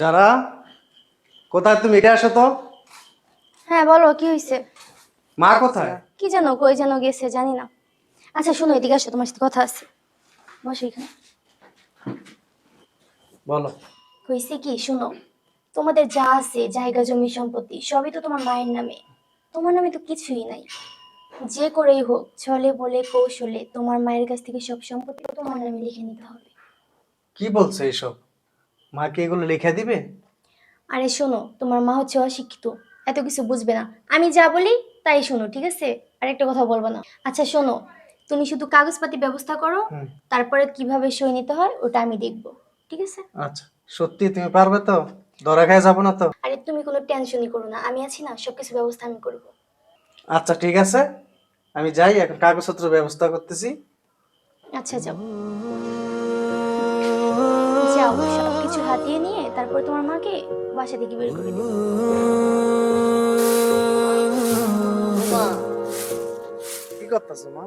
যারা কোথায় তুমি এটা আসো তো? হ্যাঁ বলো কি হয়েছে মা কোথায়? কি জানো কই যেন গেছে জানি না। আচ্ছা শোনো এদিকে আসো তোমার সাথে কথা আছে। বসো এখানে। বলো। হয়েছে কি শোনো তোমাদের যা আছে জায়গা জমি সম্পত্তি সবই তো তোমার মায়ের নামে। তোমার নামে তো কিছুই নাই। যে করেই হোক ছলে বলে কৌশলে তোমার মায়ের কাছ থেকে সব সম্পত্তি তোমার নামে লিখে নিতে হবে। কি বলছো এইসব? মা কি এগুলো লিখে দিবে? আরে শোনো তোমার মা হচ্ছে অশিক্ষিত এত কিছু বুঝবে না। আমি যা বলি তাই শোনো ঠিক আছে? আর একটা কথা বলব না। আচ্ছা শোনো তুমি শুধু কাগজপাতি ব্যবস্থা করো তারপরে কীভাবে সই নিতে হয় ওটা আমি দেখব ঠিক আছে? আচ্ছা সত্যি তুমি পারবে তো? ধরা খায় যাব না তো? আরে তুমি কোনো টেনশনই করো না আমি আছি না সবকিছু ব্যবস্থা আমি করব। আচ্ছা ঠিক আছে। আমি যাই এখন কাগজপত্র ব্যবস্থা করতেছি। আচ্ছা যাও যাও। সবকিছু হাতিয়ে নিয়ে তারপর তোমার মাকে বাসা থেকে বের করে দেবো। করতেছো মা?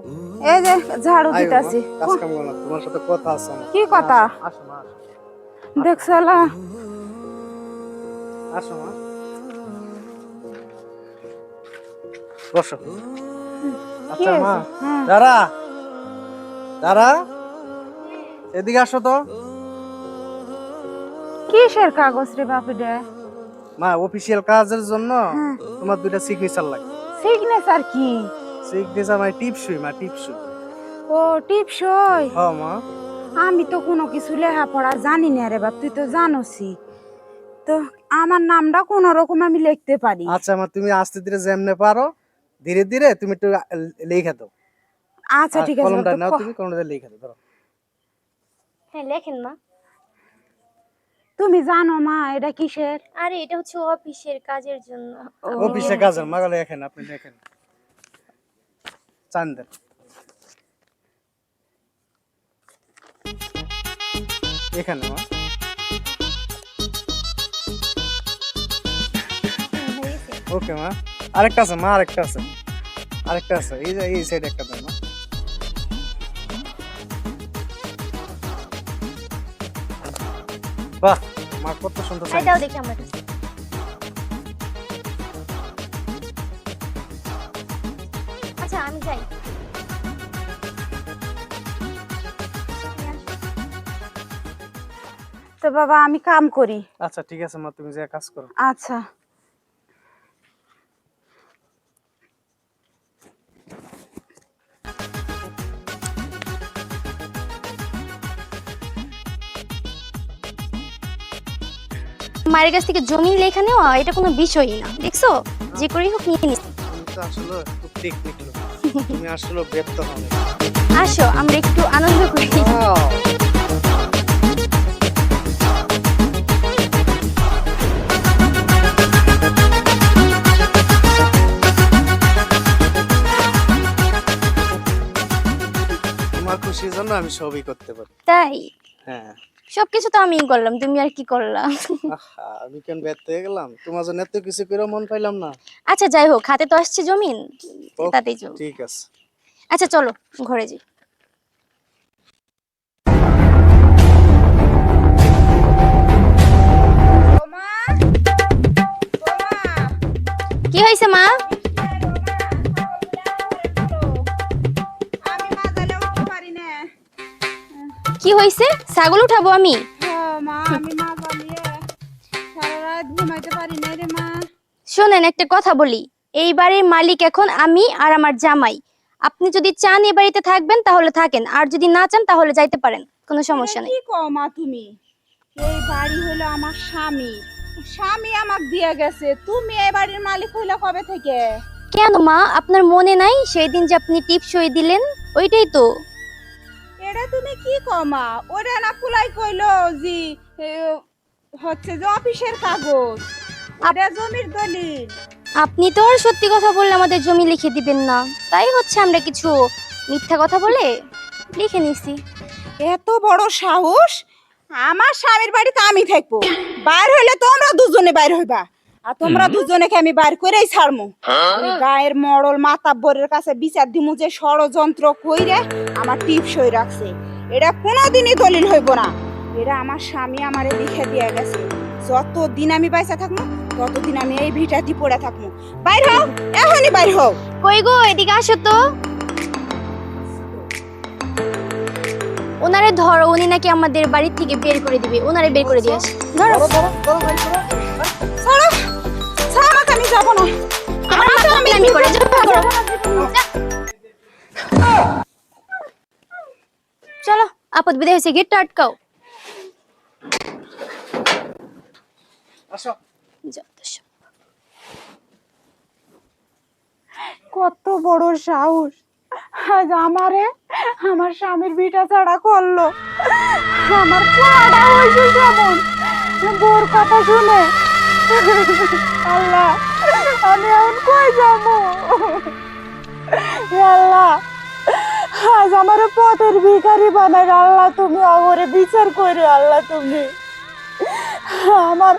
এই যে ঝাড়ু দিতেছি। কাজ কাম না, তোমার সাথে কথা আছে কি কথা? আসো মা আসো। দেখছলা? আসো মা। বসো। আচ্ছা মা। দাঁড়া। দাঁড়া। এদিকে আসো তো। কিসের কাগজ রে বাপি রে মা অফিসিয়াল কাজের জন্য হ্যাঁ। তোমার দুইটা সিগনেচার লাগে সিগনেচার কি? সিগনেচার মানে টিপসই মা টিপসই। ও টিপসই? হ মা। আমি তো কোনো কিছু লেখাপড়া জানি না রে বাপ তুই তো জানোসি তো আমার নামটা কোন রকম আমি লিখতে পারি। আচ্ছা মা তুমি আস্তে ধীরে যেমনে পারো ধীরে ধীরে তুমি একটু লিখে দাও। আচ্ছা ঠিক আছে কলমটা নাও তুমি কলমটা লিখে দাও ধরো। হ্যাঁ লেখেন মা। তুমি জানো মা এটা কিসের? আরে এটা হচ্ছে অফিসের কাজের জন্য। অফিসে কাজের মা লেখেন আপনি লেখেন চান্দের এখানে মা। ওকে মা। আরেকটা আছে মা আরেকটা আছে। আরেকটা আছে এই যে এই সাইড একটা দাও বাহ মা কত সুন্দর দেখি আমার কাছে আচ্ছা আমি যাই। তো বাবা আমি কাম করি। আচ্ছা ঠিক আছে মা তুমি যে কাজ করো। আচ্ছা। মায়ের কাছ থেকে জমি লেখা নেওয়া এটা কোনো বিষয়ই না। দেখছ? যে করেই হোক নিয়ে নিস তুমি আসলে তুমি ব্যর্থ হবে। আসো আমরা একটু আনন্দ করি। তোমার খুশির জন্য আমি সবই করতে পারি। তাই? হ্যাঁ। সবকিছু তো আমিই করলাম তুমি আর কি করলাম আমি কেন ব্যর্থ হয়ে গেলাম? তোমার জন্য এত কিছু করে মন পাইলাম না। আচ্ছা যাই হোক হাতে তো আসছে জমিন তাতেই চল ঠিক আছে। আচ্ছা চলো ঘরে যাই। কি হয়েছে মা? কি হয়েছে? ছাগল উঠাবো আমি? শোনেন একটা কথা বলি। এই বাড়ির মালিক এখন আমি আর আমার জামাই। আপনি যদি চান এই বাড়িতে থাকবেন তাহলে থাকেন। আর যদি না চান তাহলে যাইতে পারেন। কোনো সমস্যা নেই। মা তুমি? এই বাড়ি হলো আমার স্বামী। স্বামী আমাকে দিয়ে গেছে। তুমি এই বাড়ির মালিক হইলে কবে থেকে? কেন মা? আপনার মনে নাই? সেই দিন যে আপনি টিপ সই দিলেন ওইটাই তো। এটা তুমি কি কমা? ওটা না কুলাই কইলো জি হচ্ছে যে অফিসের কাগজ। ওটা জমির দলিল। আপনি তো আর সত্যি কথা বললে আমাদের জমি লিখে দিবেন না। তাই হচ্ছে আমরা কিছু মিথ্যা কথা বলে লিখে নিছি। এত বড় সাহস? আমার স্বামীর বাড়িতে আমি থাকব। বাইর হইলে তোমরা দুজনে বাইর হইবা। আর তোমরা দুজনেকে আমি বাইর করেই ছাড়মু। গায়ের মরল মাতাব্বরের কাছে বিচার দিমু যে ষড়যন্ত্র কইরে আমার টিপ সই রাখছে। এটা কোনোদিনই দলিল হইব না। এরা আমার স্বামী আমারে লিখে দিয়ে গেছে। যতদিন আমি বাইসা থাকব ততদিন আমি এই ভিটাটি পড়ে থাকব বাইর হও এখনই বাইর হও। কই গো এদিকে আসো তো। ওনারে ধরো উনি নাকি আমাদের বাড়ি থেকে বের করে দিবে। ওনারে বের করে দিয়ে আসি। ধরো। ধরো ধরো ধরো আমি যাব না। আমার মা তো আমি করে। যাও ধরো। চলো। আপদ বিদায় হয়েছে গেটটা আটকাও। আসো। কত বড় সাহস। আজ আমারে আমার স্বামীর বিটা ছাড়া করল। আমার পোড়াটা হয়েছে যেমন বোর কথা শুনে আল্লাহ, আমি এখন কই যাব? আল্লাহ, আজ আমার পথের ভিখারি বানাই আল্লাহ, তুমি অগরে বিচার করো আল্লাহ তুমি। আমার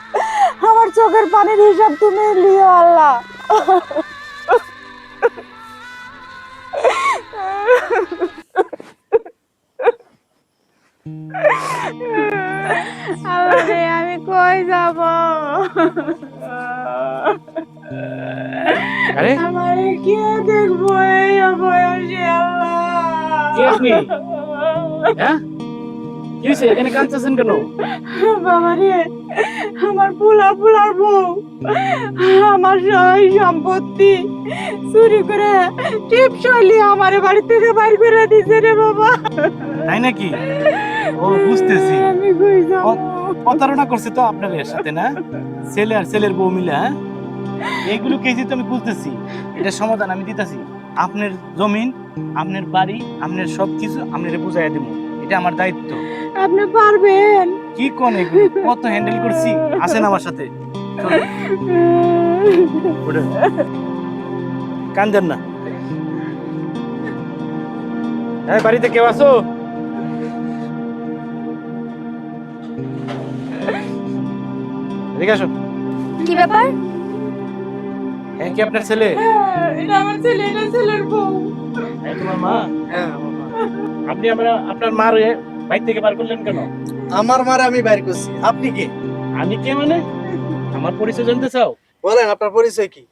আমার চোখের পানির হিসাব তুমি লিও আল্লাহ। আরে আমি কই যাব? আরে? আমার কে দেখব এই বয়সে কে আল্লাহ আপনি হ্যাঁ এখানে কাঁদতেছেন কেন? বাবা রে আমার পোলা পোলার বউ আমার সবাই সম্পত্তি চুরি করে টিপ শৈলী আমার বাড়ি থেকে বাইর করে দিছে রে বাবা। তাই নাকি? ও বুঝতেছি। প্রতারণা করছে তো আপনার এর সাথে না? ছেলে আর ছেলের বউ মিলে হ্যাঁ? এইগুলো কেজি তো আমি বুঝতেছি এটা সমাধান আমি দিতেছি। আপনার জমিন আপনার বাড়ি আপনার সব কিছু আপনার বুঝাইয়া দেবো এটা আমার দায়িত্ব। আপনি পারবেন। কি কোন এগুলো? কত হ্যান্ডেল করছি? আসেন আমার সাথে। কান্দেন না। হ্যাঁ বাড়িতে কেউ আসো এদিকে আসো কি ব্যাপার? হ্যাঁ কি আপনার ছেলে? এটা আমার ছেলে এটা ছেলের বউ। হ্যাঁ তোমার মা? হ্যাঁ আপনি আমরা আপনার মার থেকে বার করলেন কেন? আমার মারে আমি বাইর করছি। আপনি কি? আমি কে মানে? আমার পরিচয় জানতে চাও? বলেন আপনার পরিচয় কি?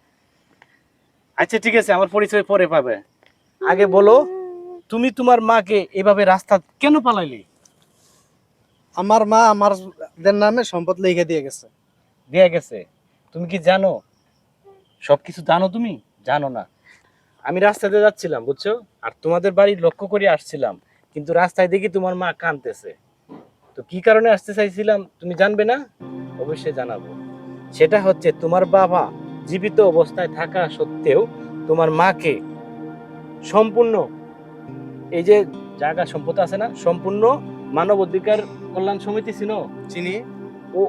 আচ্ছা ঠিক আছে আমার পরিচয় পরে পাবে। আগে বলো তুমি তোমার মাকে এভাবে রাস্তা কেন পালাইলি? আমার মা আমাদের নামে সম্পদ লিখে দিয়ে গেছে। দেয়া গেছে। তুমি কি জানো? সবকিছু জানো তুমি? জানো না। আমি রাস্তাতে যাচ্ছিলাম, বুঝছ? আর তোমাদের বাড়ি লক্ষ্য করে আসছিলাম, কিন্তু রাস্তায় দেখি তোমার মা কাঁদতেছে। তো কি কারণে আসতে চাইছিলাম তুমি জানবে না? অবশ্যই জানাব। সেটা হচ্ছে তোমার বাবা জীবিত অবস্থায় থাকা সত্ত্বেও তোমার মাকে সম্পূর্ণ এই যে জায়গা সম্পদ আছে না, সম্পূর্ণ মানব অধিকার কল্যাণ সমিতি ছিল, চিনি, ও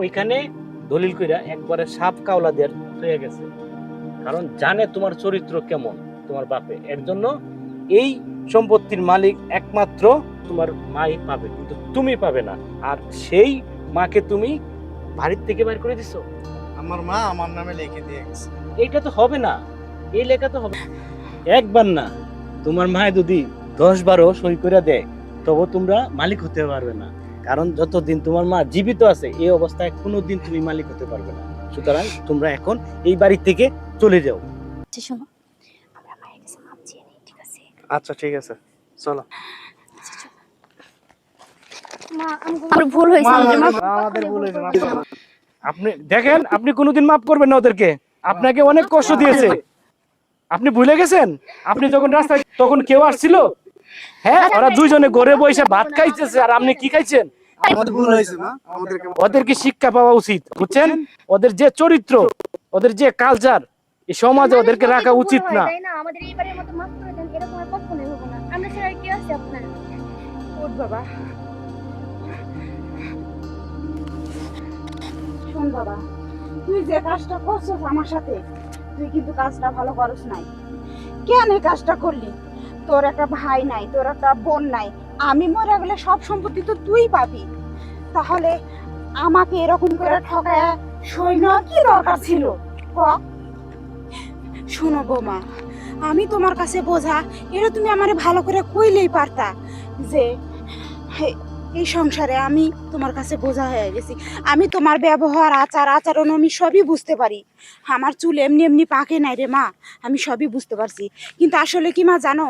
ওইখানে দলিল কইরা একবারে সাপ কাওলা দেওয়ার হয়ে গেছে। কারণ জানে তোমার চরিত্র কেমন তোমার বাপে। এর জন্য এই সম্পত্তির মালিক একমাত্র তোমার মাই পাবে কিন্তু তুমি পাবে না। আর সেই মাকে তুমি বাড়ির থেকে বের করে দিছো? আমার মা আমার নামে লিখে দিয়ে গেছে। এইটা তো হবে না। এই লেখা তো হবে। একবার না তোমার মায় যদি দশ বারো সই করে দেয় তবু তোমরা মালিক হতে পারবে না। কারণ যতদিন তোমার মা জীবিত আছে এই অবস্থায় কোনোদিন তুমি মালিক হতে পারবে না। সুতরাং তোমরা এখন এই বাড়ি থেকে চলে যাও। আচ্ছা ঠিক আছে? আচ্ছা ঠিক আছে। চলো। ভুল হয়েছে আমাদের মাফ করো। আমাদের ভুল হয়েছে আপনি দেখেন আপনি কোনোদিন মাফ করবেন না ওদেরকে। আপনাকে অনেক কষ্ট দিয়েছে। আপনি ভুলে গেছেন? আপনি যখন রাস্তায় তখন কেউ আসছিল? হ্যাঁ ওরা দুইজনে ঘরে বসে ভাত খাইতেছে আর আপনি কি খাইছেন? ওদেরকে শিক্ষা পাওয়া উচিত বুঝছেন? ওদের যে চরিত্র ওদের যে কালচার এই সমাজে ওদেরকে রাখা উচিত না। আমাদের এইবারের মতো মাফ করে দেন এরকম আর কখনোই হব না। আমরা ছাড়া কি আছে আপনার? উঠ বাবা। শোন বাবা তুই যে কাজটা করছিস আমার সাথে তুই কিন্তু কাজটা ভালো করস নাই। কেন এই কাজটা করলি? তোর একটা ভাই নাই তোর একটা বোন নাই আমি মরে গেলে সব সম্পত্তি তো তুই পাবি। তাহলে আমাকে এরকম করে ঠকায় সৈন্য কি দরকার ছিল? শোনো বোমা, আমি তোমার কাছে বোঝা, এটা তুমি আমারে ভালো করে কইলেই পারতা যে এই সংসারে আমি তোমার কাছে বোঝা হয়ে গেছি। আমি তোমার ব্যবহার, আচার, আচরণ আমি সবই বুঝতে পারি। আমার চুল এমনি এমনি পাকে নাই রে মা, আমি সবই বুঝতে পারছি। কিন্তু আসলে কি মা জানো?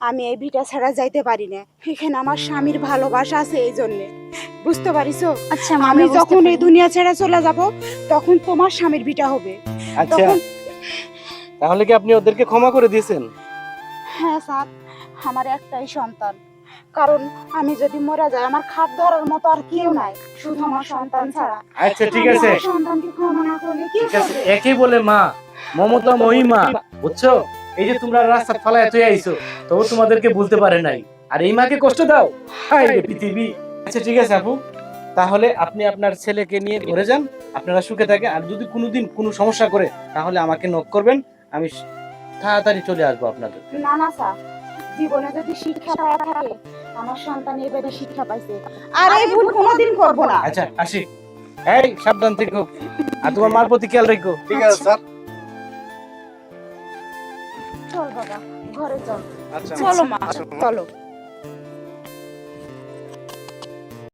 আমি এই ভিটা ছাড়া যাইতে পারি না। এখানে আমার স্বামীর ভালোবাসা আছে এই জন্যে। বুঝতে পারিছো? আচ্ছা আমি যখন এই পারি। দুনিয়া ছেড়ে চলে যাব তখন তোমার স্বামীর বিটা হবে। আচ্ছা। তাহলে কি আপনি ওদেরকে ক্ষমা করে দিয়েছেন? হ্যাঁ স্যার আমার একটাই সন্তান। কারণ আমি যদি মরে যাই আমার খাট ধরার মতো আর কেউ নাই শুধু আমার সন্তান ছাড়া। আচ্ছা ঠিক আছে। সন্তানকে ক্ষমা না করলে কি ঠিক আছে হবে? একই বলে মা মমতা মহিমা বুঝছ? এই যে তোমরা রাস্তা ফালায় তুই আইছো তবু তোমাদেরকে বলতে পারে নাই। আর এই মাকে কষ্ট দাও। হায় রে পৃথিবী। আচ্ছা ঠিক আছে আপু। তাহলে আপনি আপনার ছেলেকে নিয়ে ঘুরে যান। আপনারা সুখে থাকেন। আর যদি কোনোদিন কোনো সমস্যা করে তাহলে আমাকে নক করবেন। আমি তাড়াতাড়ি চলে আসব আপনাদের। না না স্যার। জীবনে যদি শিক্ষা পাওয়া থাকে আমার সন্তান এবারে শিক্ষা পাইছে। আর এই ভুল কোনোদিন করব না। আচ্ছা আসি। এই সাবধান থেকো। আর তোমার মার প্রতি খেয়াল রেখো। ঠিক আছে স্যার। বাবা ঘরে চল আচ্ছা চলো আচ্ছা, মা। চলো।